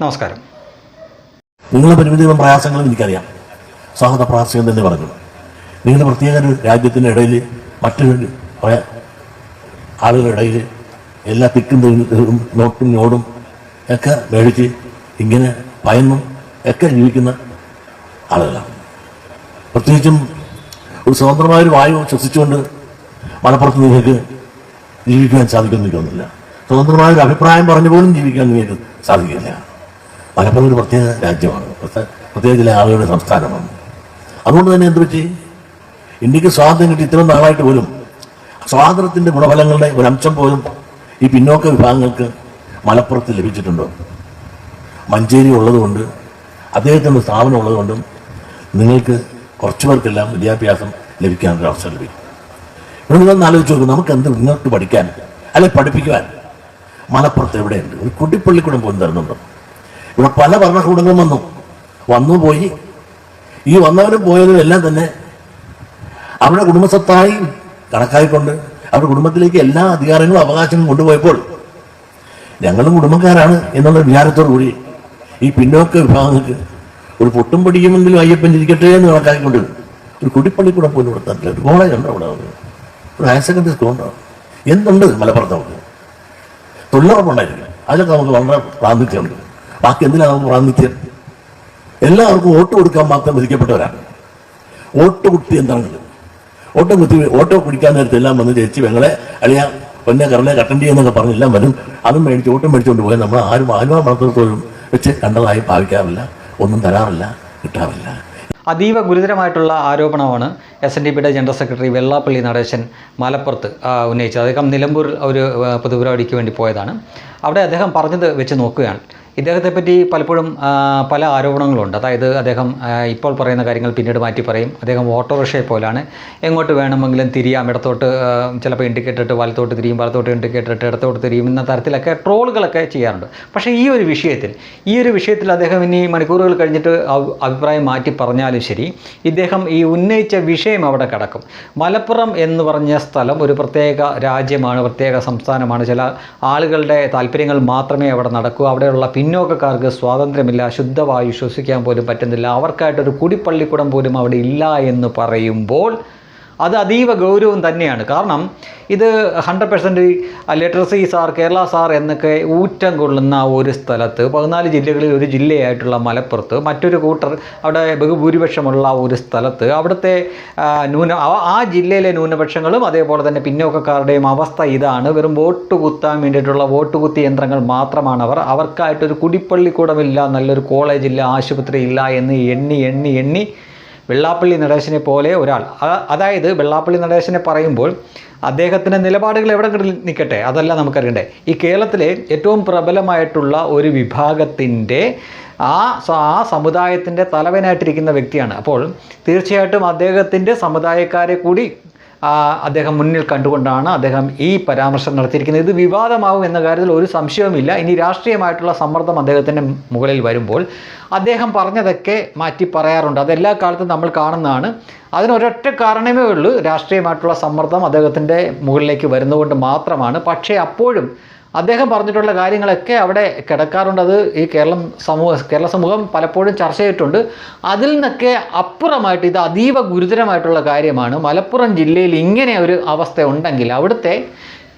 നമസ്കാരം. നിങ്ങളുടെ പരിമിതികളും പ്രയാസങ്ങളും എനിക്കറിയാം. സ്വാഗത പ്രാസികം തന്നെ പറഞ്ഞു. നിങ്ങൾ പ്രത്യേക ഒരു രാജ്യത്തിന്റെ ഇടയിൽ മറ്റൊരു ആളുകളുടെ ഇടയിൽ എല്ലാ തിക്കും നോട്ടും നോടും ഒക്കെ മേടിച്ച് ഇങ്ങനെ ഭയന്നും ഒക്കെ ജീവിക്കുന്ന ആളുകളാണ്. പ്രത്യേകിച്ചും ഒരു സ്വതന്ത്രമായ ഒരു വായു ശ്വസിച്ചുകൊണ്ട് മലപ്പുറത്ത് നിങ്ങൾക്ക് ജീവിക്കാൻ സാധിക്കുമെന്ന് തോന്നുന്നില്ല. സ്വതന്ത്രമായ ഒരു അഭിപ്രായം പറഞ്ഞു പോലും ജീവിക്കാൻ നിങ്ങൾക്ക് സാധിക്കില്ല. മലപ്പുറം ഒരു പ്രത്യേക രാജ്യമാണ്. പ്രത്യേക- ചില ആളുകളുടെ സംസ്ഥാനമാണ് അതുകൊണ്ട് തന്നെ എന്ത് പറ്റി? ഇന്ത്യയ്ക്ക് സ്വാതന്ത്ര്യം കിട്ടി ഇത്രയും നാളായിട്ട് പോലും സ്വാതന്ത്ര്യത്തിന്റെ ഗുണഫലങ്ങളുടെ ഒരു അംശം പോലും ഈ പിന്നോക്ക വിഭാഗങ്ങൾക്ക് മലപ്പുറത്ത് ലഭിച്ചിട്ടുണ്ടോ? മഞ്ചേരി ഉള്ളതുകൊണ്ട് അദ്ദേഹത്തിന്റെ സ്ഥാപനം ഉള്ളതുകൊണ്ടും നിങ്ങൾക്ക് കുറച്ചു പേർക്കെല്ലാം വിദ്യാഭ്യാസം ലഭിക്കാനൊരു അവസരം ലഭിക്കും. ഇവിടെ നിങ്ങൾ ആലോചിച്ച് നോക്കും നമുക്ക് എന്ത് ഇങ്ങോട്ട് പഠിക്കാൻ അല്ലെ പഠിപ്പിക്കുവാൻ മലപ്പുറത്ത് എവിടെയുണ്ട്? ഒരു കുട്ടിപ്പള്ളിക്കൂടം പോലും തരുന്നുണ്ടോ? ഇവിടെ പല ഭരണകൂടങ്ങളും വന്നു. വന്നു പോയി. ഈ വന്നവരും പോയവരും എല്ലാം തന്നെ അവരുടെ കുടുംബസ്വത്തായി കണക്കായിക്കൊണ്ട് അവരുടെ കുടുംബത്തിലേക്ക് എല്ലാ അധികാരങ്ങളും അവകാശങ്ങളും കൊണ്ടുപോയപ്പോൾ ഞങ്ങളും കുടുംബക്കാരാണ് എന്നുള്ള വിചാരത്തോടു കൂടി ഈ പിന്നോക്ക വിഭാഗങ്ങൾക്ക് ഒരു പൊട്ടും പൊടിയുമെങ്കിലും അയ്യപ്പൻ ഇരിക്കട്ടെ എന്ന് കണക്കാക്കിക്കൊണ്ട് ഒരു കുടിപ്പള്ളിക്കൂടെ പോലും ഇവിടെ തന്നില്ല ഒരു കോളേജ് ഉണ്ടോ അവിടെ? ഒരു ഹയർ സെക്കൻഡറി സ്കൂൾ ഉണ്ടോ? എന്തുണ്ട് മലപ്പുറത്ത് നമുക്ക്? തൊഴിലുറപ്പുണ്ടായിരിക്കും. അതിലൊക്കെ നമുക്ക് വളരെ പ്രാതിനിധ്യമുണ്ട് ബാക്കി എന്തിനാണ് പ്രാതിനിധ്യം എല്ലാവർക്കും വോട്ട് കൊടുക്കാൻ മാത്രം വിധിക്കപ്പെട്ടവരാണ്. വോട്ട് കുത്തി യന്ത്രങ്ങൾ ഓട്ടോ കുത്തി ഓട്ടോ കുടിക്കാൻ നേരത്തെ എല്ലാം വന്ന് ചേച്ചി വെങ്ങളെ അളിയ പൊന്നെ കറലെ കട്ടണ്ടി എന്നൊക്കെ പറഞ്ഞ് എല്ലാം വരും. അതും മേടിച്ച് ഓട്ടം മേടിച്ചുകൊണ്ട് പോയാൽ നമ്മൾ ആരും ആലുവ മണത്തോളം വെച്ച് കണ്ടതായി ഭാവിക്കാറില്ല. ഒന്നും തരാറില്ല കിട്ടാറില്ല. അതീവ ഗുരുതരമായിട്ടുള്ള ആരോപണമാണ് എസ് എൻ ഡി പിയുടെ ജനറൽ സെക്രട്ടറി വെള്ളാപ്പള്ളി നടേശൻ മലപ്പുറത്ത് ഉന്നയിച്ചത്. അദ്ദേഹം നിലമ്പൂരിൽ ഒരു പൊതുപരിപാടിക്ക് വേണ്ടി പോയതാണ്. അവിടെ അദ്ദേഹം പറഞ്ഞത് വെച്ച് നോക്കുകയാണ്. ഇദ്ദേഹത്തെ പറ്റി പലപ്പോഴും പല ആരോപണങ്ങളുണ്ട്. അതായത് അദ്ദേഹം ഇപ്പോൾ പറയുന്ന കാര്യങ്ങൾ പിന്നീട് മാറ്റി പറയും. അദ്ദേഹം ഓട്ടോറിക്ഷയെ പോലാണ്. എങ്ങോട്ട് വേണമെങ്കിലും തിരിയാം. ഇടത്തോട്ട് ചിലപ്പോൾ ഇൻഡിക്കേറ്റർ ഇട്ട് വലത്തോട്ട് തിരിയും വലത്തോട്ട് ഇൻഡിക്കേറ്റർ ഇട്ട് ഇടത്തോട്ട് തിരിയും എന്ന തരത്തിലൊക്കെ ട്രോളുകളൊക്കെ ചെയ്യാറുണ്ട്. പക്ഷേ ഈ ഒരു വിഷയത്തിൽ ഈ ഒരു വിഷയത്തിൽ അദ്ദേഹം ഇനി മണിക്കൂറുകൾ കഴിഞ്ഞിട്ട് അഭിപ്രായം മാറ്റി പറഞ്ഞാലും ശരി ഇദ്ദേഹം ഈ ഉന്നയിച്ച വിഷയം അവിടെ കിടക്കും. മലപ്പുറം എന്ന് പറഞ്ഞ സ്ഥലം ഒരു പ്രത്യേക രാജ്യമാണ് പ്രത്യേക സംസ്ഥാനമാണ്. ചില ആളുകളുടെ താല്പര്യങ്ങൾ മാത്രമേ അവിടെ നടക്കൂ. അവിടെയുള്ള പിന്നോക്കക്കാർക്ക് സ്വാതന്ത്ര്യമില്ല ശുദ്ധവായു ശ്വസിക്കാൻ പോലും പറ്റുന്നില്ല അവർക്കായിട്ടൊരു കുടിപ്പള്ളിക്കുടം പോലും അവിടെ ഇല്ല എന്ന് പറയുമ്പോൾ അത് അതീവ ഗൗരവം തന്നെയാണ്. കാരണം ഇത് hundred percent literacy sir Kerala sir എന്നൊക്കെ ഊറ്റം കൊള്ളുന്ന ഒരു സ്ഥലത്ത് പതിനാല് ജില്ലകളിൽ ഒരു ജില്ലയായിട്ടുള്ള മലപ്പുറത്ത് മറ്റൊരു കൂട്ടർ അവിടെ ബഹുഭൂരിപക്ഷമുള്ള ഒരു സ്ഥലത്ത് അവിടുത്തെ ന്യൂന ആ- ജില്ലയിലെ ന്യൂനപക്ഷങ്ങളും അതേപോലെ തന്നെ പിന്നോക്കക്കാരുടെയും അവസ്ഥ ഇതാണ്. വെറും വോട്ട് കുത്താൻ വേണ്ടിയിട്ടുള്ള വോട്ട് കുത്തി യന്ത്രങ്ങൾ മാത്രമാണ് അവർ. അവർക്കായിട്ടൊരു കുടിപ്പള്ളിക്കൂടമില്ല നല്ലൊരു കോളേജില്ല ആശുപത്രി ഇല്ല എന്ന് എണ്ണി എണ്ണി എണ്ണി വെള്ളാപ്പള്ളി നടേശനെ പോലെ ഒരാൾ. അതായത് വെള്ളാപ്പള്ളി നടേശനെ പറയുമ്പോൾ അദ്ദേഹത്തിന്റെ നിലപാടുകൾ എവിടെ കിട- നിൽക്കട്ടെ? അതല്ല നമുക്കറിയണ്ടേ ഈ കേരളത്തിലെ ഏറ്റവും പ്രബലമായിട്ടുള്ള ഒരു വിഭാഗത്തിന്റെ ആ ആ സമുദായത്തിന്റെ തലവനായിട്ടിരിക്കുന്ന വ്യക്തിയാണ്. അപ്പോൾ തീർച്ചയായിട്ടും അദ്ദേഹത്തിന്റെ സമുദായക്കാരെ കൂടി അദ്ദേഹം മുന്നിൽ കണ്ടുകൊണ്ടാണ് അദ്ദേഹം ഈ പരാമർശം നടത്തിയിരിക്കുന്നത്. ഇത് വിവാദമാവും എന്ന കാര്യത്തിൽ ഒരു സംശയവുമില്ല. ഇനി രാഷ്ട്രീയമായിട്ടുള്ള സമ്മർദ്ദം അദ്ദേഹത്തിന്റെ മുകളിൽ വരുമ്പോൾ അദ്ദേഹം പറഞ്ഞതൊക്കെ മാറ്റി പറയാറുണ്ട്. അതെല്ലാ കാലത്തും നമ്മൾ കാണുന്നതാണ്. അതിനൊരൊറ്റ കാരണമേ ഉള്ളൂ. രാഷ്ട്രീയമായിട്ടുള്ള സമ്മർദ്ദം അദ്ദേഹത്തിന്റെ മുകളിലേക്ക് വരുന്നതുകൊണ്ട് മാത്രമാണ്. പക്ഷേ അപ്പോഴും അദ്ദേഹം പറഞ്ഞിട്ടുള്ള കാര്യങ്ങളൊക്കെ അവിടെ കിടക്കാറുണ്ട്. അത് ഈ കേരളം സമൂഹ കേരള സമൂഹം പലപ്പോഴും ചർച്ച ചെയ്തിട്ടുണ്ട് അതിൽ നിന്നൊക്കെ അപ്പുറമായിട്ട് ഇത് അതീവ ഗുരുതരമായിട്ടുള്ള കാര്യമാണ്. മലപ്പുറം ജില്ലയിൽ ഇങ്ങനെ ഒരു അവസ്ഥ ഉണ്ടെങ്കിൽ അവിടുത്തെ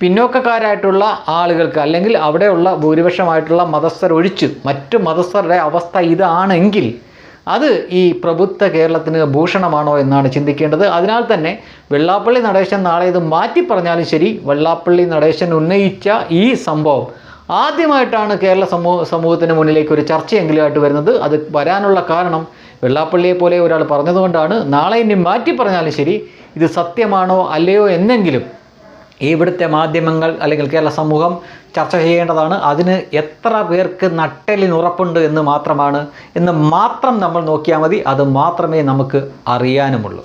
പിന്നോക്കക്കാരായിട്ടുള്ള ആളുകൾക്ക് അല്ലെങ്കിൽ അവിടെയുള്ള ഭൂരിപക്ഷമായിട്ടുള്ള മതസ്ഥരൊഴിച്ച് മറ്റു മതസ്ഥരുടെ അവസ്ഥ ഇതാണെങ്കിൽ അത് ഈ പ്രബുദ്ധ കേരളത്തിന് ഭൂഷണമാണോ എന്നാണ് ചിന്തിക്കേണ്ടത്. അതിനാൽ തന്നെ വെള്ളാപ്പള്ളി നടേശൻ നാളെ ഇത് മാറ്റി പറഞ്ഞാലും ശരി വെള്ളാപ്പള്ളി നടേശൻ ഉന്നയിച്ച ഈ സംഭവം ആദ്യമായിട്ടാണ് കേരള സമൂഹ സമൂഹത്തിന് മുന്നിലേക്ക് ഒരു ചർച്ചയെങ്കിലുമായിട്ട് വരുന്നത്. അത് വരാനുള്ള കാരണം വെള്ളാപ്പള്ളിയെ പോലെ ഒരാൾ പറഞ്ഞതുകൊണ്ടാണ്. നാളെ ഇനി മാറ്റി പറഞ്ഞാലും ശരി ഇത് സത്യമാണോ അല്ലയോ എന്നെങ്കിലും ഇവിടുത്തെ മാധ്യമങ്ങൾ അല്ലെങ്കിൽ കേരള സമൂഹം ചർച്ച ചെയ്യേണ്ടതാണ്. അതിന് എത്ര പേർക്ക് നട്ടലിന് ഉറപ്പുണ്ട് എന്ന് മാത്രമാണ്. എന്ന് മാത്രം നമ്മൾ നോക്കിയാൽ മതി. അത് മാത്രമേ നമുക്ക് അറിയാനുമുള്ളൂ.